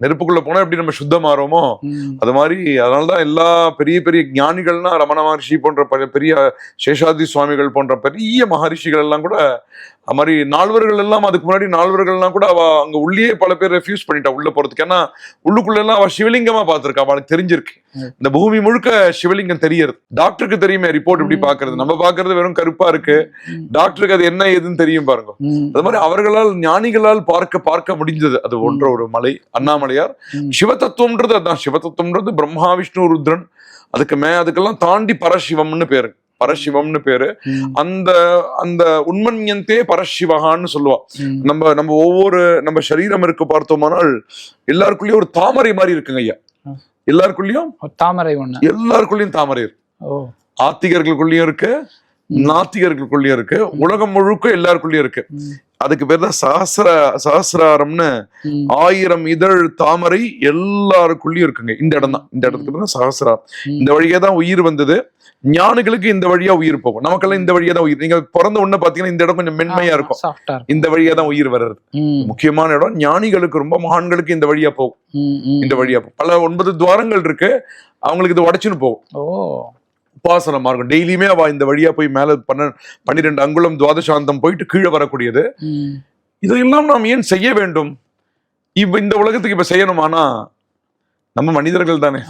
நெருப்புக்குள்ள போனா எப்படி நம்ம சுத்தமாறோமோ. அது மாதிரி அதனாலதான் எல்லா பெரிய பெரிய ஞானிகள்னா ரமண மகர்ஷி போன்ற பெரிய சேஷாதி சுவாமிகள் போன்ற பெரிய மகரிஷிகள் எல்லாம் கூட அது மாதிரி நால்வர்கள் எல்லாம் அதுக்கு முன்னாடி நால்வர்கள் எல்லாம் கூட அவ அங்க உள்ளே பல பேர் ரெஃப்யூஸ் பண்ணிட்டா உள்ள போறதுக்கு ஏன்னா உள்ளுக்குள்ள எல்லாம் அவ சிவலிங்கமா பார்த்திருக்கா அவளுக்கு தெரிஞ்சிருக்கு. இந்த பூமி முழுக்க சிவலிங்கம் தெரியறது டாக்டருக்கு தெரியுமே ரிப்போர்ட் இப்படி. பாக்குறது நம்ம பாக்குறது வெறும் கருப்பா இருக்கு. டாக்டருக்கு அது என்ன ஏதுன்னு தெரியும் பாருங்க. அது மாதிரி அவர்களால் ஞானிகளால் பார்க்க பார்க்க முடிஞ்சது அது ஒன்ற ஒரு மலை அண்ணாமலையார். சிவதத்துவம்ன்றது அதான் சிவதத்துவம்ன்றது பிரம்மா விஷ்ணு ருத்ரன் அதுக்கு மே அதுக்கெல்லாம் தாண்டி பரசிவம்னு பேரு பரசிவம்னு பேரு. அந்த அந்த உண்மன்யந்தே பரசிவகான்னு சொல்லுவா. நம்ம நம்ம ஒவ்வொரு நம்ம சரீரம் இருக்கு பார்த்தோமானால் எல்லாருக்குள்ளயும் ஒரு தாமரை மாதிரி இருக்குங்க ஐயா. எல்லாருக்குள்ளயும்? தாமரை ஒண்ணு. எல்லாருக்குள்ளயும் தாமரை இருக்கு. ஓ. ஆத்திகர்களுக்குள்ளயும் இருக்கு. நாத்திகர்களுக்குள்ளயும் இருக்கு. உலகம் முழுக்க எல்லாருக்குள்ளயும் இருக்கு. அதுக்கு பேர் தான் சஹசிர சஹசிராரம்னு. ஆயிரம் இதழ் தாமரை எல்லாருக்குள்ளயும் இருக்குங்க. இந்த இடம் தான். இந்த இடத்துக்கு பேர் தான் சஹசிராரம். இந்த வழியா தான் உயிர் வந்தது. ஞானிகளுக்கு இந்த வழியா உயிர் போகும். நமக்கெல்லாம் இந்த வழியா தான் உயிர். நீங்க பிறந்த உடனே பாத்தீங்கன்னா இந்த இடம் கொஞ்சம் மென்மையா இருக்கும். இந்த வழியா தான் உயிர் வர்றது. முக்கியமான இடம் ஞானிகளுக்கு ரொம்ப மகான்களுக்கு இந்த வழியா போகும். இந்த வழியா போகும். பல ஒன்பது துவாரங்கள் இருக்கு. அவங்களுக்கு இது உடைச்சுன்னு போகும். ஓ. உபாசன மார்க்கம். டெய்லியுமே அவ இந்த வழியா போய் மேல பன்ன பன்னிரெண்டு அங்குலம் துவாதசாந்தம் போயிட்டு கீழே வரக்கூடியது. இதையெல்லாம் நாம் ஏன் செய்ய வேண்டும்? இப்ப இந்த உலகத்துக்கு இப்ப செய்யணுமானா? நம்ம மனிதர்கள் தானே.